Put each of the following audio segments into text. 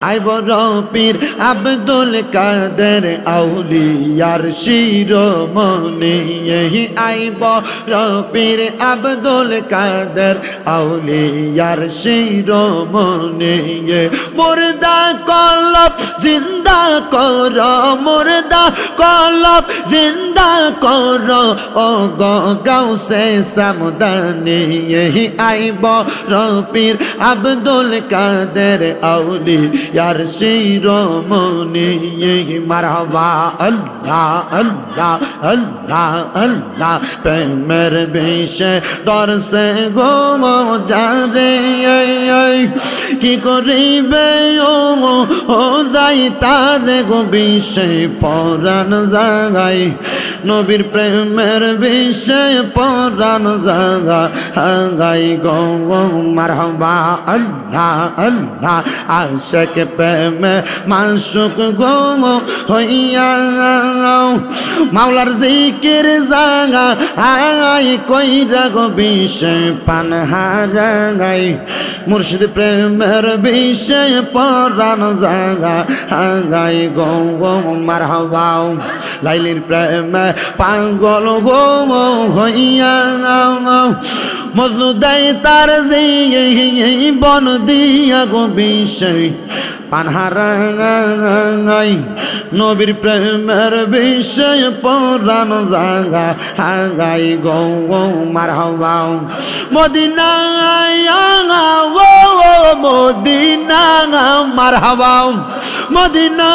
I বড় পীর আব্দুল কাদের আউলিয়ার শিরোমণি I বড় পীর আব্দুল কাদের আউলিয়ার শিরোমণি মুর্দা কলব জিন্দা কর, মুর্দা কলব জিন্দা কর, ও গাও সে সামদানি আই বড় পীর আব্দুল কাদের আউলি ইয়ার শিরোমণি মারহাবা আল্লাহ আল্লাহ আল্লাহ আল্লাহ প্রেমের বেশে দর সে গো যারে কি করিবে ও ও যাই তার গো বিষে পরাণ জাগাই নবীর প্রেমের বিষে পরাণ জাগা, হাগাই গো মারহাবা, আল্লাহ আল্লাহ, আশক প্রেমে মাসুক গো হইয়া মাওলার জিকির জাগা আই কইরা গো বিষে পান হারাই মুর্শিদ প্রেমের বিষয় পরাণ জাগা, হাগাই গো গো, মারহাবাও। লাইলির প্রেমে পাগল গো হইয়া মজনু দেয় তার বন দিয়া গো বিষয়। পানহারাই নবীর প্রেমের বিষয় পরাণ জাগা, হাগাই গো গো মার হবাও মদিনা ও মদিনা মার হবাও মদিনা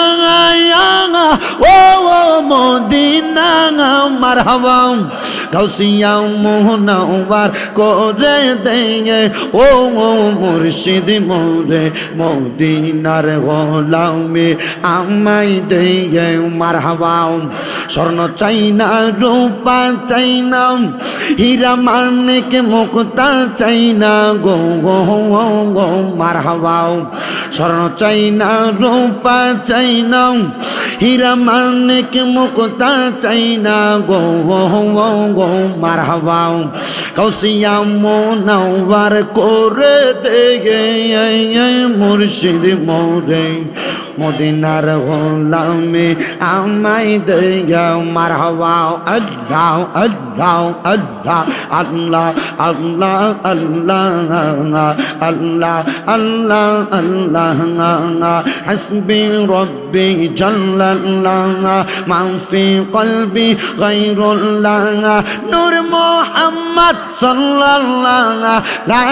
ও মদিনা মারহাবাম গাউসিয়া মোহনাওয়ার করে দেয়, ও মুর্শিদ মোরে মদিনার গোলামে আমাই দেয়। মার হাওয়াও স্বর্ণ চাই না রূপা চাই না হীরা মানিক, মুক্তা চাই না গো গো গো গো মার হাওয়াও স্বর্ণ চাই না রূপা চাই না হীরা মানিক মুক্তা চাই না গো গো গো গো মার হাওয়াও কৌশিয়া মোনাওয়ার করে দেগে মুর্শিদ মোরে। মদিনার গোলামে আমাই দেয়া মার হাওয়াও আল্লাহ আল্লাহ আল্লাহ আল্লাহ আল্লাহ আল্লাহ আল্লাহ আল্লাহ আল্লাহ, হাসবি রব্বি জাল্লাল্লাহ মা ফি কলবি গায়রুল্লাহ, নূর মুহাম্মদ সাল্লাল্লাহ, লা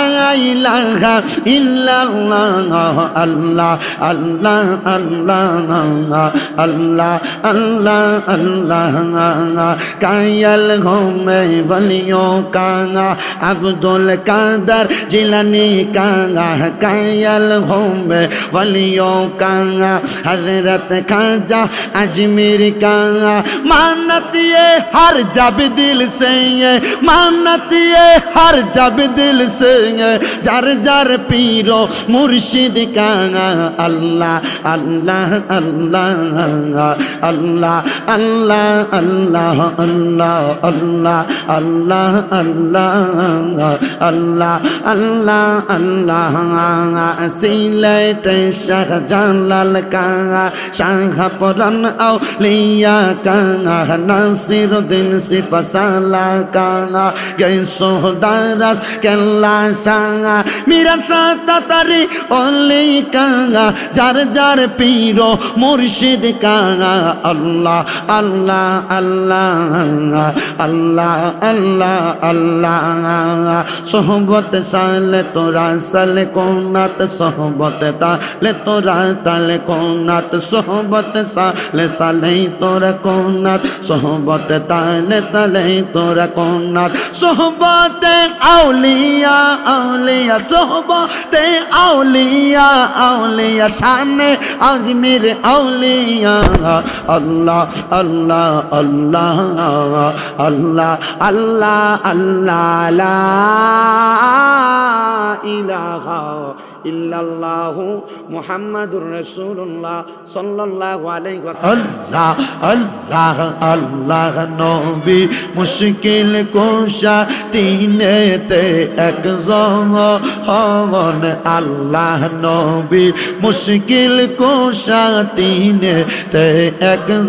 ইলাহা ইল্লাল্লাহ, আল্লাহ আল্লাহ আল্লাহ আল্লাহ আল্লাহ আল্লাহ কায়াল ঘুমে বলিও কাঙা আব্দুল কাদার জিলানি কাঙা কায়াল ঘুমে বলিও কাঙা হজরত খাজা अजमेर का मानत ये हर जब दिल से ये मानत ये हर जब दिल से ये जर जर पीरो मुर्शिद का अल्लाह আল্লাহ আল্লাহ আল্লাহ আল্লাহ আল্লাহ আল্লাহ আল্লাহ আল্লাহ আল্লাহ আল্লাহ আল্লাহ আল্লাহ সিলেট শাহজালাল কাঙা শাহপুরন আউলিয়া কাঙা নাসির দিন সিফাসালা কাঙা গেসো দারাস কেল্লা শাঙা মিরান সাতাতারি অলি কাঙা যার যার পীর মুর্শিদ কাঙা আল্লাহ আল্লাহ আল্লাহ আল্লাহ আল্লাহ আল্লাহ। সোহবত সালে তোরা, সালে কোনাত সোহবত তালে তোরা তালে কোনাত সোহবত সালে সালে তোরা কোনাত সোহবত তালে তালে তোরা কোনাত সোহবতে আউলিয়া আউলিয়া, সোহবতে আউলিয়া আউলিয়া, সামনে আজমির আউলিয়া, আল্লাহ আল্লাহ আল্লাহ আল্লাহ আল্লাহ আল্লাহ ইলাহা ইল্লাল্লাহু মুহাম্মাদুর রাসূলুল্লাহ সাল্লাল্লাহু আলাইহি আল্লাহ আল্লাহ আল্লাহ, নবী, মুশকিল কোশা তিনেতে একজন হন, আল্লাহ, নবী, মুশকিল কোশা তিনেতে একজন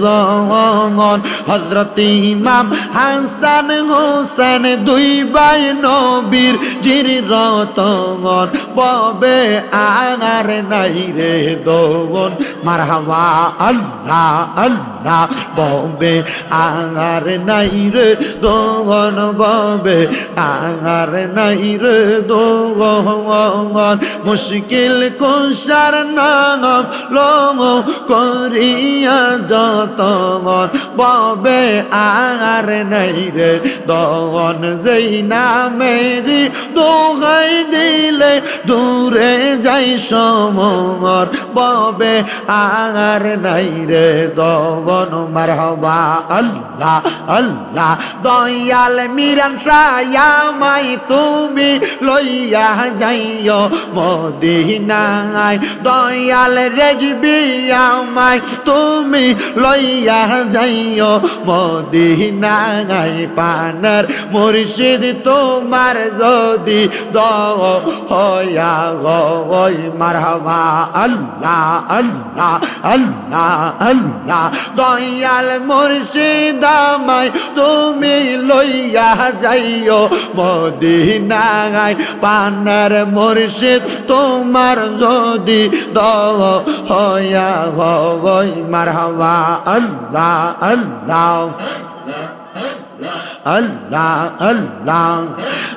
হযরত ইমাম হাসান হোসেন, দুই ভাই নবীর জির রতন ববে আগার নাই রে দোন মারহাবা, আল্লাহ আল্লাহ, ববে আগার নাই রে দোন ববে আগার নাই রে দোন মুশকিল কুশার নাম লং করিয়া যতন ববে আর নাই রে দন যেই নামেরি দোহাই দিলে দূরে যাই সমর ববে আর নাই রে দগন মারহবা আল্লাহ আল্লাহ, দয়াল মিরান সায়ামাই তুমি লইয়া যাইও মদিনায়। দয়াল রেজবি আমায়, তুমি লইয়া যাইও। মদিনায় পানার মুর্শিদ তোমার যদি দ হয়া গই আল্লাহ আল্লাহ আল্লাহ আল্লাহ, দয়াল মুর্শিদ আমায়, তুমি লইয়া যাইও। মদিনায় পানার মুর্শিদ তোমার যদি দ হয়া গই মারহাবা আল্লাহ আল্লাহ আল্লাহ আল্লাহ।